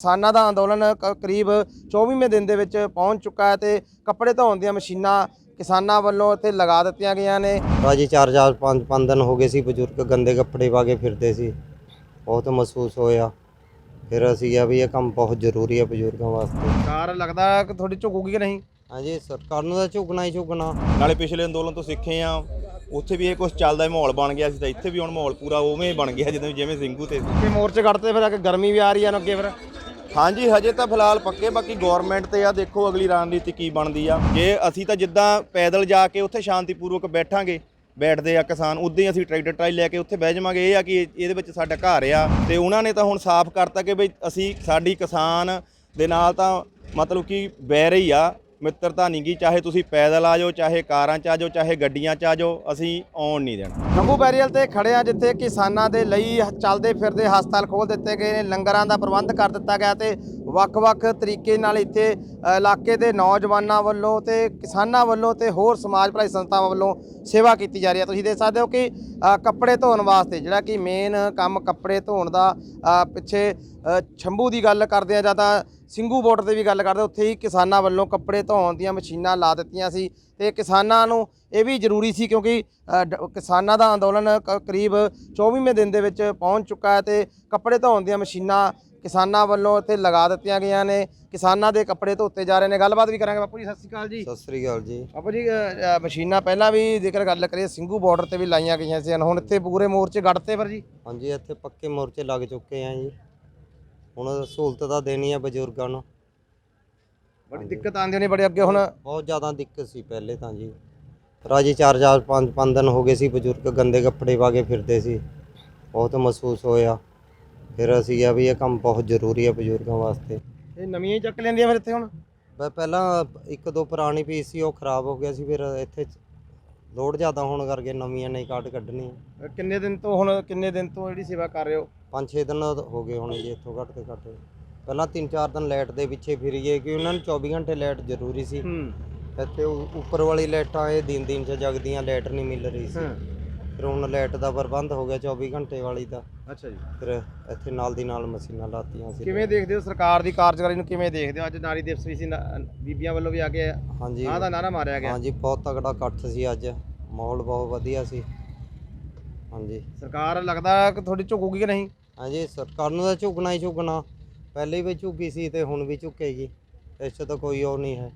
ਕਿਸਾਨਾਂ ਦਾ ਅੰਦੋਲਨ ਕ- ਕਰੀਬ 24ਵੇਂ ਦਿਨ ਦੇ ਵਿੱਚ ਪਹੁੰਚ ਚੁੱਕਾ ਹੈ ਤੇ ਕੱਪੜੇ ਧੋਣ ਦੀਆਂ ਮਸ਼ੀਨਾਂ ਕਿਸਾਨਾਂ ਵੱਲੋਂ ਇੱਥੇ ਲਗਾ ਦਿੱਤੀਆਂ ਗਈਆਂ ਨੇ। ਭਾਜੀ ਚਾਰ ਚਾਰ ਪੰਜ ਪੰਜ ਦਿਨ ਹੋ ਗਏ ਸੀ ਬਜ਼ੁਰਗ ਗੰਦੇ ਕੱਪੜੇ ਪਾ ਕੇ ਫਿਰਦੇ ਸੀ। ਬਹੁਤ ਮਹਿਸੂਸ ਹੋਇਆ। ਫਿਰ ਅਸੀਂ ਕਿਹਾ ਵੀ ਇਹ ਕੰਮ ਬਹੁਤ ਜ਼ਰੂਰੀ ਹੈ ਬਜ਼ੁਰਗਾਂ ਵਾਸਤੇ। ਸਰਕਾਰ ਲੱਗਦਾ ਕਿ ਤੁਹਾਡੀ ਝੁਕੂਗੀ ਕਿ ਨਹੀਂ? ਹਾਂਜੀ ਸਰਕਾਰ ਨੂੰ ਤਾਂ ਝੁਕਣਾ ਹੀ ਝੁਕਣਾ। ਨਾਲੇ ਪਿਛਲੇ ਅੰਦੋਲਨ ਤੋਂ ਸਿੱਖੇ ਆ ਉੱਥੇ ਵੀ ਇਹ ਕੁਝ ਚੱਲਦਾ ਹੈ, ਮਾਹੌਲ ਬਣ ਗਿਆ ਸੀ ਤਾਂ ਇੱਥੇ ਵੀ ਹੁਣ ਮਾਹੌਲ ਪੂਰਾ ਉਵੇਂ ਹੀ ਬਣ ਗਿਆ ਜਿਵੇਂ ਜਿਵੇਂ ਸਿੰਘੂ ਤੇ। ਸੀ ਕਿ ਮੋਰਚੇ ਕੱਢਤੇ ਫਿਰ ਅੱਗੇ ਗਰਮੀ ਵੀ ਆ ਰਹੀ ਹੈ ਨਾ ਅੱਗੇ ਫਿਰ। ਹਾਂਜੀ, ਹਜੇ ਤਾਂ ਫਿਲਹਾਲ ਪੱਕੇ, ਬਾਕੀ ਗਵਰਨਮੈਂਟ ਤੇ ਆ, ਦੇਖੋ ਅਗਲੀ ਰਣਨੀਤੀ ਕੀ ਬਣਦੀ ਆ। ਜੇ ਅਸੀਂ ਤਾਂ ਜਿੱਦਾਂ ਪੈਦਲ ਜਾ ਕੇ ਉੱਥੇ ਸ਼ਾਂਤੀਪੂਰਵਕ ਬੈਠਾਂਗੇ, ਬੈਠਦੇ ਆ ਕਿਸਾਨ, ਉਦਾਂ ਹੀ ਅਸੀਂ ਟਰੈਕਟਰ ਟਰਾਈ ਲੈ ਕੇ ਉੱਥੇ ਬਹਿ ਜਾਵਾਂਗੇ। ਇਹ ਆ ਕਿ ਇਹਦੇ ਵਿੱਚ ਸਾਡਾ ਘਰ ਆ ਤੇ ਉਹਨਾਂ ਨੇ ਤਾਂ ਹੁਣ ਸਾਫ਼ ਕਰਤਾ ਕਿ ਬਈ ਅਸੀਂ, ਸਾਡੀ ਕਿਸਾਨ ਦੇ ਨਾਲ ਤਾਂ ਮਤਲਬ ਕਿ ਬਹਿ ਰਹੀ ਆ। ਮਿੱਤਰਤਾ ਨਹੀਂ ਗੀ ਚਾਹੇ ਤੁਸੀਂ ਪੈਦਲ ਆ ਜਾਓ, ਚਾਹੇ ਕਾਰਾਂ 'ਚ ਆ ਜਾਓ, ਚਾਹੇ ਗੱਡੀਆਂ 'ਚ ਆ ਜਾਓ, ਅਸੀਂ ਆਉਣ ਨਹੀਂ ਦੇਣਾ। ਗੰਗੂ ਬੈਰੀਅਲ ਤੇ ਖੜੇ ਆ ਜਿੱਥੇ ਕਿਸਾਨਾਂ ਦੇ ਲਈ ਚੱਲਦੇ ਫਿਰਦੇ ਹਸਪਤਾਲ ਖੋਲ ਦਿੱਤੇ ਗਏ ਨੇ, ਲੰਗਰਾਂ ਦਾ ਪ੍ਰਬੰਧ ਕਰ ਦਿੱਤਾ ਗਿਆ ਤੇ ਵੱਖ-ਵੱਖ ਤਰੀਕੇ ਨਾਲ ਇੱਥੇ ਇਲਾਕੇ ਦੇ ਨੌਜਵਾਨਾਂ ਵੱਲੋਂ ਤੇ ਕਿਸਾਨਾਂ ਵੱਲੋਂ ਤੇ ਹੋਰ ਸਮਾਜ ਭਲਾਈ ਸੰਸਥਾਵਾਂ ਵੱਲੋਂ ਸੇਵਾ ਕੀਤੀ ਜਾ ਰਹੀ ਹੈ। ਤੁਸੀਂ ਦੇਖ ਸਕਦੇ ਹੋ ਕਿ ਕੱਪੜੇ ਧੋਣ ਵਾਸਤੇ ਜਿਹੜਾ ਕਿ ਮੇਨ ਕੰਮ ਕੱਪੜੇ ਧੋਣ ਦਾ ਪਿੱਛੇ ਅ, ਸ਼ੰਭੂ ਦੀ ਗੱਲ ਕਰਦੇ ਆ ਜਾਂ ਤਾਂ ਸਿੰਘੂ ਬਾਰਡਰ ਤੇ ਵੀ ਗੱਲ ਕਰਦੇ ਉੱਥੇ ਹੀ ਕਿਸਾਨਾਂ ਵੱਲੋਂ ਕੱਪੜੇ ਧੋਣ ਦੀਆਂ ਮਸ਼ੀਨਾਂ ਲਾ ਦਿੱਤੀਆਂ ਸੀ ਤੇ ਕਿਸਾਨਾਂ ਨੂੰ ਇਹ ਵੀ ਜ਼ਰੂਰੀ ਸੀ ਕਿਉਂਕਿ ਡ- ਕਿਸਾਨਾਂ ਦਾ ਅੰਦੋਲਨ ਕ- ਕਰੀਬ 24ਵੇਂ ਦਿਨ ਦੇ ਵਿੱਚ ਪਹੁੰਚ ਚੁੱਕਾ ਹੈ ਤੇ ਕੱਪੜੇ ਧੋਣ ਦੀਆਂ ਮਸ਼ੀਨਾਂ ਕਿਸਾਨਾਂ ਵੱਲੋਂ ਇੱਥੇ ਲਗਾ ਦਿੱਤੀਆਂ ਗਈਆਂ ਨੇ। ਕਿਸਾਨਾਂ ਦੇ ਕੱਪੜੇ ਧੋਤੇ ਜਾ ਰਹੇ ਨੇ। ਗੱਲਬਾਤ ਵੀ ਕਰਾਂਗੇ ਬਾਪੂ ਜੀ। ਸਤਿ ਸ਼੍ਰੀ ਅਕਾਲ ਜੀ। ਸਤਿ ਸ੍ਰੀ ਅਕਾਲ ਜੀ। ਬਾਪੂ ਜੀ ਅ, ਅ, ਮਸ਼ੀਨਾਂ ਪਹਿਲਾਂ ਵੀ ਜ਼ਿਕਰ ਗੱਲ ਕਰੀਏ ਸਿੰਘੂ ਬਾਰਡਰ ਤੇ ਵੀ ਲਾਈਆਂ ਗਈਆਂ ਸੀ। ਹੁਣ ਇੱਥੇ ਪੂਰੇ ਮੋਰਚੇ ਗੱਡਤੇ ਪਰ ਜੀ? ਹਾਂਜੀ ਇੱਥੇ ਪੱਕੇ ਮੋਰਚੇ ਲੱਗ ਚੁੱਕੇ ਆ ਜੀ। ਹੁਣ ਸਹੂਲਤ ਤਾਂ ਦੇਣੀ ਹੈ ਬਜ਼ੁਰਗਾਂ ਨੂੰ। ਬੜੀ ਦਿੱਕਤ ਆਉਂਦੀ ਨੇ ਬੜੇ ਅੱਗੇ ਹੁਣ। ਬਹੁਤ ਜ਼ਿਆਦਾ ਦਿੱਕਤ ਸੀ ਪਹਿਲੇ ਤਾਂ ਜੀ। ਰਾਜੀ ਚਾਰ ਚਾਰ ਪੰਜ ਪੰਜ ਦਿਨ ਹੋ ਗਏ ਸੀ ਬਜ਼ੁਰਗ ਗੰਦੇ ਕੱਪੜੇ ਪਾ ਕੇ ਫਿਰਦੇ ਸੀ। ਬਹੁਤ ਮਹਿਸੂਸ ਹੋਇਆ। ਫਿਰ ਅਸੀਂ ਕਿਹਾ ਵੀ ਇਹ ਕੰਮ ਬਹੁਤ ਜ਼ਰੂਰੀ ਹੈ ਬਜ਼ੁਰਗਾਂ ਵਾਸਤੇ। ਇਹ ਨਵੀਆਂ ਹੀ ਚੱਕ ਲੈਂਦੀਆਂ ਫਿਰ ਇੱਥੇ ਹੁਣ? ਮੈਂ ਪਹਿਲਾਂ ਇੱਕ ਦੋ ਪੁਰਾਣੀ ਪੀਸ ਸੀ ਉਹ ਖਰਾਬ ਹੋ ਗਿਆ ਸੀ ਫਿਰ ਇੱਥੇ ਲੋਡ ਜ਼ਿਆਦਾ ਹੋਣ ਕਰਕੇ ਨਵੀਆਂ ਨਹੀਂ ਕਾਟ ਕੱਢਣੀ ਕਿੰਨੇ ਦਿਨ ਤੋਂ ਹੁਣ ਕਿੰਨੇ ਦਿਨ ਤੋਂ ਜਿਹੜੀ ਸੇਵਾ ਕਰ ਰਹੇ ਹੋ? ਪੰਜ ਛੇ ਦਿਨ ਹੋ ਗਏ ਹੋਣੇ ਜੀ ਇੱਥੋਂ ਘੱਟ ਤੇ ਘੱਟ। ਪਹਿਲਾਂ ਤਿੰਨ ਚਾਰ ਦਿਨ ਲਾਈਟ ਦੇ ਪਿੱਛੇ ਫਿਰ ਗਏ ਕਿ ਉਹਨਾਂ ਨੂੰ 24 ਘੰਟੇ ਲਾਈਟ ਜ਼ਰੂਰੀ ਸੀ। ਹੂੰ। ਇੱਥੇ ਉ- ਉੱਪਰ ਵਾਲੀ ਲਾਈਟਾਂ ਇਹ ਦਿਨ ਦਿਨ ਚ ਜਗਦੀਆਂ ਲਾਈਟ ਨਹੀਂ ਮਿਲ ਰਹੀ ਸੀ। ਹਾਂ। ਫਿਰ ਹੁਣ ਲਾਈਟ ਦਾ ਪ੍ਰਬੰਧ ਹੋ ਗਿਆ 24 ਘੰਟੇ ਵਾਲੀ ਦਾ। ਅੱਛਾ ਜੀ। ਫਿਰ ਇੱਥੇ ਨਾਲ ਦੀ ਨਾਲ ਮਸ਼ੀਨਾਂ ਲਾਤੀਆਂ ਸੀ। ਕਿਵੇਂ ਦੇਖਦੇ ਹੋ ਸਰਕਾਰ ਦੀ ਕਾਰਜਕਾਰੀ ਨੂੰ ਕਿਵੇਂ ਦੇਖਦੇ ਹੋ? ਅੱਜ ਨਾਰੀ ਦਿਵਸ ਵੀ ਸੀ ਨਾ- ਬੀਬੀਆਂ ਵੱਲੋਂ ਵੀ ਆ ਕੇ ਹਾਂਜੀ। ਆਹ ਦਾ ਨਾਰਾ ਮਾਰਿਆ ਗਿਆ। ਹਾਂਜੀ ਬਹੁਤ ਤਗੜਾ ਇਕੱਠ ਸੀ ਅੱਜ। ਮਾਹੌਲ ਬਹੁਤ ਵਧੀਆ ਸੀ। ਹਾਂਜੀ। ਸਰਕਾਰ ਲੱਗਦਾ ਕਿ ਤੁਹਾਡੀ ਝੁਕੂਗੀ ਕਿ ਨਹੀਂ? ਹਾਂਜੀ ਸਰਕਾਰ ਨੂੰ ਤਾਂ ਝੁਕਣਾ ਹੀ ਝੁਕਣਾ। ਪਹਿਲੇ ਵੀ ਝੁਕੀ ਸੀ ਤੇ ਹੁਣ ਵੀ ਝੁਕੇਗੀ। ਇਸ 'ਚ ਤਾਂ ਕੋਈ ਉਹ ਨਹੀਂ ਹੈ।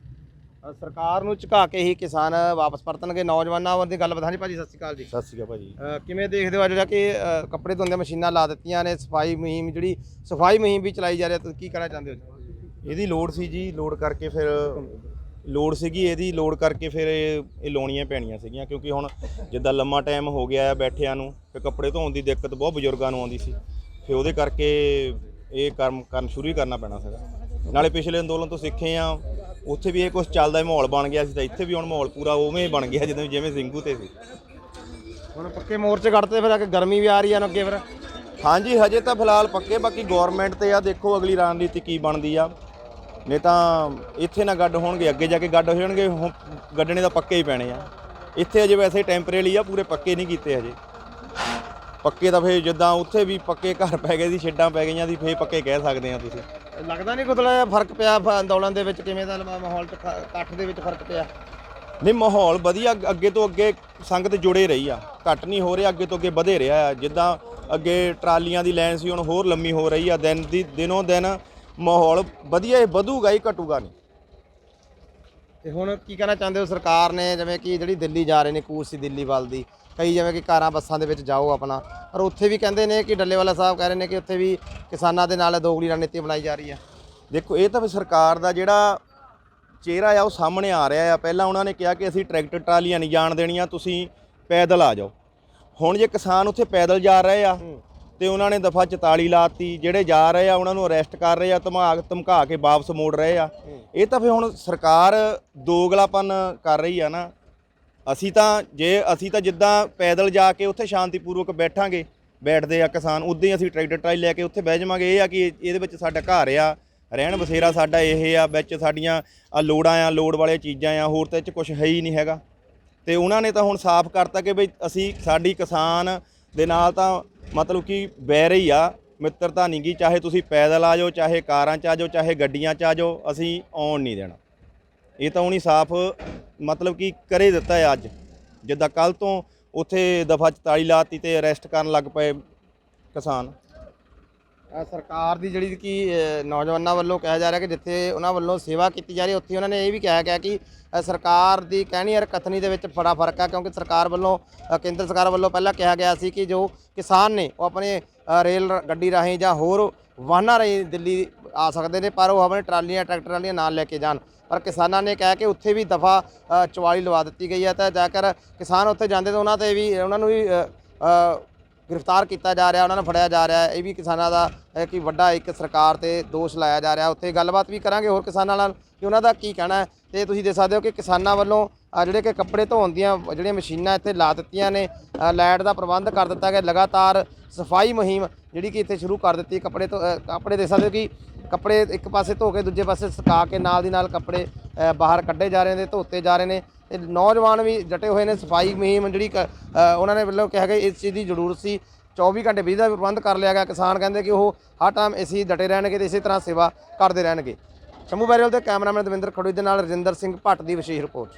ਸਰਕਾਰ ਨੂੰ ਝੁਕਾ ਕੇ ਹੀ ਕਿਸਾਨ ਵਾਪਸ ਪਰਤਣਗੇ। ਨੌਜਵਾਨਾਂ ਵੱਲ ਦੀ ਗੱਲ ਬਤਾਣੀ ਭਾਜੀ ਸਤਿ ਸ਼੍ਰੀ ਅਕਾਲ ਜੀ। ਸਤਿ ਸ਼੍ਰੀ ਅਕਾਲ ਭਾਜੀ। ਕਿਵੇਂ ਦੇਖਦੇ ਹੋ ਅੱਜ ਜਿਹੜਾ ਕਿ ਕੱਪੜੇ ਧੋਣ ਦੀਆਂ ਮਸ਼ੀਨਾਂ ਲਾ ਦਿੱਤੀਆਂ ਨੇ ਸਫ਼ਾਈ ਮੁਹਿੰਮ ਜਿਹੜੀ ਸਫ਼ਾਈ ਮੁਹਿੰਮ ਵੀ ਚਲਾਈ ਜਾ ਰਹੀ ਹੈ ਤੁਸੀਂ ਕੀ ਕਹਿਣਾ ਚਾਹੁੰਦੇ ਹੋ ਇਹਦੀ ਲੋੜ ਸੀ ਜੀ ਲੋੜ ਕਰਕੇ ਫਿਰ ਲੋੜ ਸੀਗੀ ਇਹਦੀ ਲੋੜ ਕਰਕੇ ਫਿਰ ਇਹ ਲਾਉਣੀਆਂ ਪੈਣੀਆਂ ਸੀਗੀਆਂ ਕਿਉਂਕਿ ਹੁਣ ਜਿੱਦਾਂ ਲੰਮਾ ਟਾਈਮ ਹੋ ਗਿਆ ਆ ਬੈਠਿਆਂ ਨੂੰ ਫਿਰ ਕੱਪੜੇ ਧੋਣ ਦੀ ਦਿੱਕਤ ਬਹੁਤ ਬਜ਼ੁਰਗਾਂ ਨੂੰ ਆਉਂਦੀ ਸੀ। ਫਿਰ ਉਹਦੇ ਕਰਕੇ ਇਹ ਕੰਮ ਕਰਨ ਸ਼ੁਰੂ ਹੀ ਕਰਨਾ ਪੈਣਾ ਸੀਗਾ। ਨਾਲੇ ਪਿਛਲੇ ਅੰਦੋਲਨ ਤੋਂ ਸਿੱਖੇ ਆ ਉੱਥੇ ਵੀ ਇਹ ਕੁਝ ਚੱਲਦਾ ਮਾਹੌਲ ਬਣ ਗਿਆ ਸੀ ਤਾਂ ਇੱਥੇ ਵੀ ਹੁਣ ਮਾਹੌਲ ਪੂਰਾ ਉਵੇਂ ਹੀ ਬਣ ਗਿਆ ਜਿਵੇਂ ਜਿਵੇਂ ਸਿੰਘੂ ਤੇ ਸੀ। ਹੁਣ ਪੱਕੇ ਮੋਰਚੇ ਕੱਢਤੇ ਫਿਰ ਅੱਗੇ ਗਰਮੀ ਵੀ ਆ ਰਹੀ ਹੈ ਨਾ ਅੱਗੇ ਫਿਰ। ਹਾਂਜੀ ਹਜੇ ਤਾਂ ਫਿਲਹਾਲ ਪੱਕੇ ਬਾਕੀ ਗਵਰਨਮੈਂਟ ਤੇ ਆ ਦੇਖੋ ਅਗਲੀ ਰਣਨੀਤੀ ਕੀ ਬਣਦੀ ਆ। ਨਹੀਂ ਤਾਂ ਇੱਥੇ ਨਾ ਗੱਡ ਹੋਣਗੇ ਅੱਗੇ ਜਾ ਕੇ ਗੱਡ ਹੋ ਜਾਣਗੇ ਹੁਣ ਗੱਡਣੇ ਤਾਂ ਪੱਕੇ ਹੀ ਪੈਣੇ ਆ। ਇੱਥੇ ਅਜੇ ਵੈਸੇ ਟੈਂਪਰੇਰੀ ਆ ਪੂਰੇ ਪੱਕੇ ਨਹੀਂ ਕੀਤੇ ਹਜੇ। ਪੱਕੇ ਤਾਂ ਫੇਰ ਜਿੱਦਾਂ ਉੱਥੇ ਵੀ ਪੱਕੇ ਘਰ ਪੈ ਗਏ ਸੀ ਛੱਡਾਂ ਪੈ ਗਈਆਂ ਸੀ ਫੇਰ ਪੱਕੇ ਕਹਿ ਸਕਦੇ ਆ ਤੁਸੀਂ। ਲੱਗਦਾ ਨਹੀਂ ਕੋਈ ਥੋੜਾ ਜਿਹਾ ਫ਼ਰਕ ਪਿਆ ਫ- ਅੰਦੋਲਨ ਦੇ ਵਿੱਚ ਕਿਵੇਂ ਦਾ ਲ- ਮਾਹੌਲ ਚ ਫ- ਇਕੱਠ ਦੇ ਵਿੱਚ ਫ਼ਰਕ ਪਿਆ? ਨਹੀਂ ਮਾਹੌਲ ਵਧੀਆ ਅੱਗ- ਅੱਗੇ ਤੋਂ ਅੱਗੇ ਸੰਗਤ ਜੁੜੇ ਰਹੀ ਆ। ਘੱਟ ਨਹੀਂ ਹੋ ਰਿਹਾ ਅੱਗੇ ਤੋਂ ਅੱਗੇ ਵਧੇ ਰਿਹਾ ਆ। ਜਿੱਦਾਂ ਅੱਗੇ ਟਰਾਲੀਆਂ ਦੀ ਲਾਈਨ ਸੀ ਹੁਣ ਹੋਰ ਲੰਮੀ ਹੋ ਰਹੀ ਆ। ਦਿਨ ਦੀ ਦਿਨੋਂ ਦਿਨ ਮਾਹੌਲ ਵਧੀਆ ਹੀ ਵਧੂਗਾ ਹੀ ਘਟੂਗਾ ਨਹੀਂ। ਤੇ ਹੁਣ ਕੀ ਕਹਿਣਾ ਚਾਹੁੰਦੇ ਹੋ ਸਰਕਾਰ ਨੇ? ਜਿਵੇਂ ਕਿ ਜਿਹੜੀ ਦਿੱਲੀ ਜਾ ਰਹੇ ਨੇ ਕੂਚ ਸੀ ਦਿੱਲੀ ਵੱਲ ਦੀ। ਕਈ ਜਿਵੇਂ ਕਿ ਕਾਰਾਂ ਬੱਸਾਂ ਦੇ ਵਿੱਚ ਜਾਓ ਆਪਣਾ। ਪਰ ਉੱਥੇ ਵੀ ਕਹਿੰਦੇ ਨੇ ਕਿ ਡੱਲੇਵਾਲਾ ਸਾਹਿਬ ਕਹਿ ਰਹੇ ਨੇ ਕਿ ਉੱਥੇ ਵੀ ਕਿਸਾਨਾਂ ਦੇ ਨਾਲ ਦੋਗਲੀ ਰਣਨੀਤੀ ਬਣਾਈ ਜਾ ਰਹੀ ਹੈ। ਦੇਖੋ ਇਹ ਤਾਂ ਫਿਰ ਸਰਕਾਰ ਦਾ ਜਿਹੜਾ ਚਿਹਰਾ ਆ ਉਹ ਸਾਹਮਣੇ ਆ ਰਿਹਾ ਆ। ਪਹਿਲਾਂ ਉਹਨਾਂ ਨੇ ਕਿਹਾ ਕਿ ਅਸੀਂ ਟਰੈਕਟਰ ਟਰਾਲੀਆਂ ਨਹੀਂ ਜਾਣ ਦੇਣੀਆਂ ਤੁਸੀਂ ਪੈਦਲ ਆ ਜਾਓ। ਹੁਣ ਜੇ ਕਿਸਾਨ ਉੱਥੇ ਪੈਦਲ ਜਾ ਰਹੇ ਆ ਤੇ ਉਹਨਾਂ ਨੇ ਦਫਾ 44 ਲਾਤੀ ਜਿਹੜੇ ਜਾ ਰਹੇ ਆ ਉਹਨਾਂ ਨੂੰ ਅਰੈਸਟ ਕਰ ਰਹੇ ਆ ਧਮਾ ਧਮਕਾ ਕੇ ਵਾਪਸ ਮੋੜ ਰਹੇ ਆ। ਇਹ ਤਾਂ ਫਿਰ ਹੁਣ ਸਰਕਾਰ ਦੋਗਲਾਪਨ ਕਰ ਰਹੀ ਆ ਨਾ। ਅਸੀਂ ਤਾਂ ਜੇ ਅਸੀਂ ਤਾਂ ਜਿੱਦਾਂ ਪੈਦਲ ਜਾ ਕੇ ਉੱਥੇ ਸ਼ਾਂਤੀਪੂਰਵਕ ਬੈਠਾਂਗੇ, ਬੈਠਦੇ ਆ ਕਿਸਾਨ, ਉਦਾਂ ਹੀ ਅਸੀਂ ਟਰੈਕਟਰ ਟਰਾਈ ਲੈ ਕੇ ਉੱਥੇ ਬਹਿ ਜਾਵਾਂਗੇ। ਇਹ ਆ ਕਿ ਇਹਦੇ ਵਿੱਚ ਸਾਡਾ ਘਰ ਆ, ਰਹਿਣ ਬਸੇਰਾ ਸਾਡਾ ਇਹ ਆ, ਵਿੱਚ ਸਾਡੀਆਂ ਆ ਲੋੜਾਂ ਆ, ਲੋੜ ਵਾਲੀਆਂ ਚੀਜ਼ਾਂ ਆ, ਹੋਰ ਤਾਂ ਇਹ ਚ ਕੁਝ ਹੈ ਹੀ ਨਹੀਂ ਹੈਗਾ। ਤੇ ਉਹਨਾਂ ਨੇ ਤਾਂ ਹੁਣ ਸਾਫ਼ ਕਰਤਾ ਕਿ ਬਈ ਅਸੀਂ, ਸਾਡੀ ਕਿਸਾਨ ਦੇ ਨਾਲ ਤਾਂ ਮਤਲਬ ਕਿ ਬੈਰ ਹੀ ਆ, ਮਿੱਤਰਤਾ ਨਹੀਂ ਗੀ ਚਾਹੇ ਤੁਸੀਂ ਪੈਦਲ ਆ ਜਾਓ, ਚਾਹੇ ਕਾਰਾਂ 'ਚ ਆ ਜਾਓ, ਚਾਹੇ ਗੱਡੀਆਂ 'ਚ ਆ ਜਾਓ, ਅਸੀਂ ਆਉਣ ਨਹੀਂ ਦੇਣਾ। ਇਹ ਤਾਂ ਉਹਨੀ ਸਾਫ਼ ਮਤਲਬ ਕਿ ਕਰੇ ਦਿੱਤਾ ਹੈ ਅੱਜ। ਜਿੱਦਾਂ ਕੱਲ ਤੋਂ ਉੱਥੇ ਦਫਾ 44 ਲਾਤੀ ਤੇ ਅਰੈਸਟ ਕਰਨ ਲੱਗ ਪਏ ਕਿਸਾਨ। ਅ, ਸਰਕਾਰ ਦੀ ਜਿਹੜੀ ਕਿ ਅ, ਨੌਜਵਾਨਾਂ ਵੱਲੋਂ ਕਿਹਾ ਜਾ ਰਿਹਾ ਕਿ ਜਿੱਥੇ ਉਹਨਾਂ ਵੱਲੋਂ ਸੇਵਾ ਕੀਤੀ ਜਾ ਰਹੀ ਹੈ ਉੱਥੇ ਉਹਨਾਂ ਨੇ ਇਹ ਵੀ ਕਿਹਾ ਗਿਆ ਕਿ ਅ, ਸਰਕਾਰ ਦੀ ਕਹਿਣੀ ਔਰ ਕਥਨੀ ਦੇ ਵਿੱਚ ਬੜਾ ਫ਼ਰਕ ਹੈ ਕਿਉਂਕਿ ਸਰਕਾਰ ਵੱਲੋਂ ਅ, ਕੇਂਦਰ ਸਰਕਾਰ ਵੱਲੋਂ ਪਹਿਲਾਂ ਕਿਹਾ ਗਿਆ ਸੀ ਕਿ ਜੋ ਕਿਸਾਨ ਨੇ ਉਹ ਆਪਣੇ ਅ, ਰੇਲ ਰ- ਗੱਡੀ ਰਾਹੀਂ ਜਾਂ ਹੋਰ ਵਾਹਨਾਂ ਰਾਹੀਂ ਦਿੱਲੀ ਆ ਸਕਦੇ ਨੇ, ਪਰ ਉਹ ਆਪਣੇ ਟਰਾਲੀਆਂ, ਟਰੈਕਟਰ ਵਾਲੀਆਂ ਨਾਲ ਲੈ ਕੇ ਜਾਣ। ਪਰ ਕਿਸਾਨਾਂ ਨੇ ਕਿਹਾ ਕਿ ਉੱਥੇ ਵੀ ਦਫਾ 44 ਲਵਾ ਦਿੱਤੀ ਗਈ ਹੈ। ਤਾਂ ਜਾਕਰ ਕਿਸਾਨ ਉੱਥੇ ਜਾਂਦੇ ਤਾਂ ਉਹਨਾਂ ਤੇ ਵੀ, ਉਹਨਾਂ ਨੂੰ ਵੀ ਗ੍ਰਿਫਤਾਰ ਕੀਤਾ ਜਾ ਰਿਹਾ ਉਹਨਾਂ ਨੂੰ ਫੜਿਆ ਜਾ ਰਿਹਾ ਇਹ ਵੀ ਕਿਸਾਨਾਂ ਦਾ ਕਿ ਵੱਡਾ ਇੱਕ ਸਰਕਾਰ ਤੇ ਦੋਸ਼ ਲਾਇਆ ਜਾ ਰਿਹਾ। ਉੱਥੇ ਗੱਲਬਾਤ ਵੀ ਕਰਾਂਗੇ ਹੋਰ ਕਿਸਾਨਾਂ ਨਾਲ ਕਿ ਉਹਨਾਂ ਦਾ ਕੀ ਕਹਿਣਾ ਹੈ। ਤੇ ਤੁਸੀਂ ਦੇਖ ਸਕਦੇ ਹੋ ਕਿ ਕਿਸਾਨਾਂ ਵੱਲੋਂ ਜਿਹੜੇ ਕਿ ਕੱਪੜੇ ਧੋਣ ਦੀਆਂ ਜਿਹੜੀਆਂ ਮਸ਼ੀਨਾਂ ਇੱਥੇ ਲਾ ਦਿੱਤੀਆਂ ਨੇ ਲਾਈਟ ਦਾ ਪ੍ਰਬੰਧ ਕਰ ਦਿੱਤਾ ਗਿਆ। ਲਗਾਤਾਰ ਸਫ਼ਾਈ ਮੁਹਿੰਮ ਜਿਹੜੀ ਕਿ ਇੱਥੇ ਸ਼ੁਰੂ ਕਰ ਦਿੱਤੀ ਕੱਪੜੇ ਤੋਂ ਅ, ਕੱਪੜੇ ਦੇਖ ਸਕਦੇ ਹੋ ਕਿ ਕੱਪੜੇ ਇੱਕ ਪਾਸੇ ਧੋ ਕੇ ਦੂਜੇ ਪਾਸੇ ਸੁਕਾ ਕੇ ਨਾਲ ਦੀ ਨਾਲ ਕੱਪੜੇ ਬਾਹਰ ਕੱਢੇ ਜਾ ਰਹੇ ਨੇ ਧੋਤੇ ਜਾ ਰਹੇ ਨੇ। ਨੌਜਵਾਨ ਵੀ ਡਟੇ ਹੋਏ ਨੇ, ਸਫ਼ਾਈ ਮੁਹਿੰਮ ਜਿਹੜੀ ਕ- ਉਹਨਾਂ ਨੇ ਵੱਲੋਂ ਕਿਹਾ ਕਿ ਇਸ ਚੀਜ਼ ਦੀ ਜ਼ਰੂਰਤ ਸੀ। 24 ਘੰਟੇ ਬਿਜਲੀ ਦਾ ਪ੍ਰਬੰਧ ਕਰ ਲਿਆ ਗਿਆ। ਕਿਸਾਨ ਕਹਿੰਦੇ ਕਿ ਉਹ ਹਰ ਟਾਈਮ ਇਸੇ ਡਟੇ ਰਹਿਣਗੇ ਤੇ ਇਸੇ ਤਰ੍ਹਾਂ ਸੇਵਾ ਕਰਦੇ ਰਹਿਣਗੇ। ਸ਼ੰਭੂ ਬੈਰੀਵਾਲ ਦੇ ਕੈਮਰਾਮੈਨ ਦਵਿੰਦਰ ਖੜੂਈ ਦੇ ਨਾਲ ਰਜਿੰਦਰ ਸਿੰਘ ਭੱਟ ਦੀ ਵਿਸ਼ੇਸ਼ ਰਿਪੋਰਟ।